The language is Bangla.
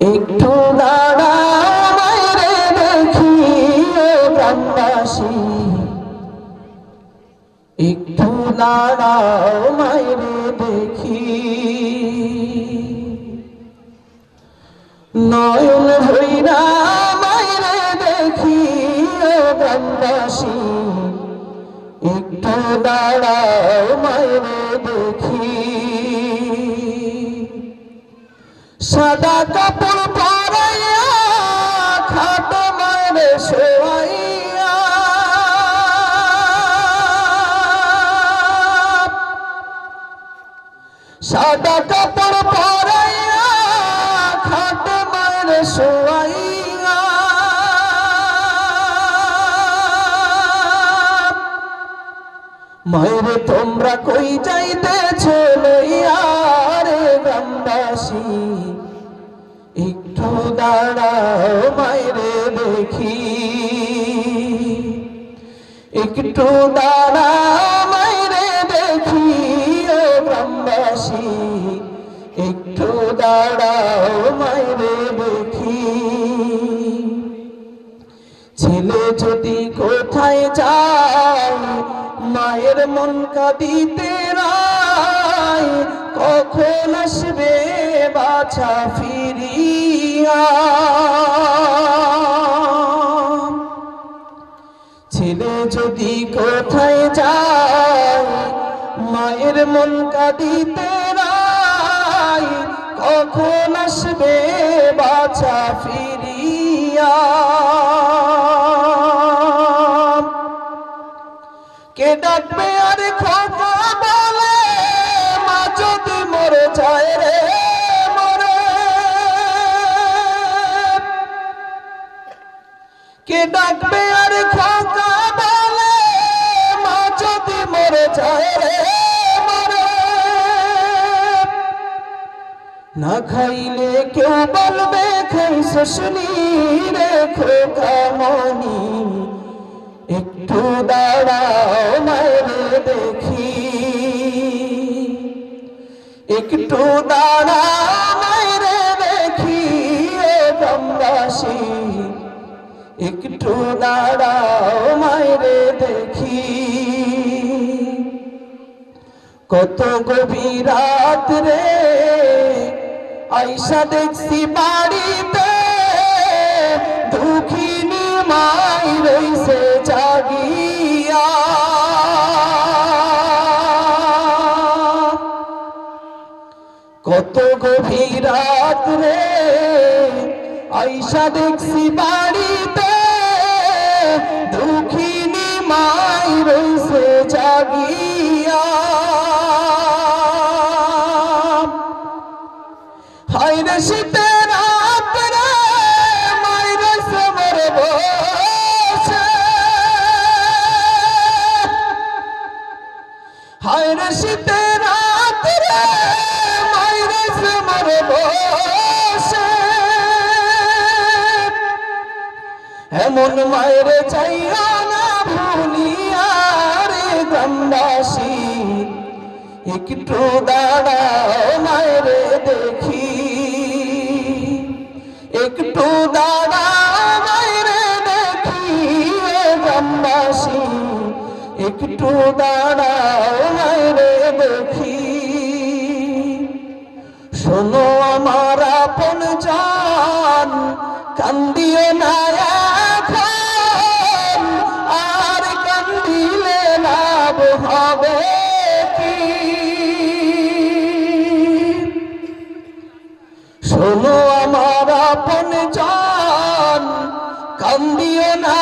একটু দাঁড়াও মায়েরে দেখি ও একটু দাঁড়াও মায়েরে দেখি। নয়ন ভৈরা মায়েরে দেখি ও গ্রামবাসী। একটু দাঁড়াও সাদা কাপড় পরাইয়া খাট মারে শোয়াইয়া। সাদা কাপড় পরাইয়া খাট মারে শোয়াইয়া। মায়ের তোমরা কই যাইতেছ লইয়া রে গ্রামবাসী? দাঁড়াও মায়েরে দেখি। একটু দাঁড়াও মায়েরে দেখি, ও গ্রামবাসী। একটু দাঁড়াও মায়েরে দেখি। ছেলে যদি কোথায় যায়, মায়ের মন কাঁদিতে রায়, কখন আসবে বাছা ছেলে যদি কোথায় যায়, মায়ের মন কাঁদিতে কখন আসবে বাছা ফিরিয়া? কে ডাকবে আর খোকা বলে? কে ডাকবে আর খোকা বলে? মা যদি মরে যায় রে, মরে। না খাইলে কেউ বলবে খাইছ শুনি রে খোকা মনি। একটু দাঁড়াও মায়ের দেখি। একটু দাঁড়াও একটু দাঁড়াও মায়ের দেখি। কত গভীর রাত রে আইসা দেখছি বাড়িতে, দুঃখিনী মাই রইছে জাগিয়া। কত গভীর রাত রে আইসা দেখছি বাড়িতে দুঃখিনী মাই রইছে জাগিয়া। হাইরে শীতে রাত রে মাইরে সমর বসে। হাইরে শীতে রাত এমন মায়েরে চাইয়া না ভুলিয়া রে গ্রামবাসী, একটু দাঁড়াও মায়েরে দেখি। একটু দাঁড়াও মায়েরে দেখি গ্রামবাসী, একটু দাঁড়াও মায়েরে দেখি। শোনো আমার আপন জান, কান্দিও না এখন আর কান্দিলে লাভ হবে কি? শোনো আমার আপন জান কান্দিও না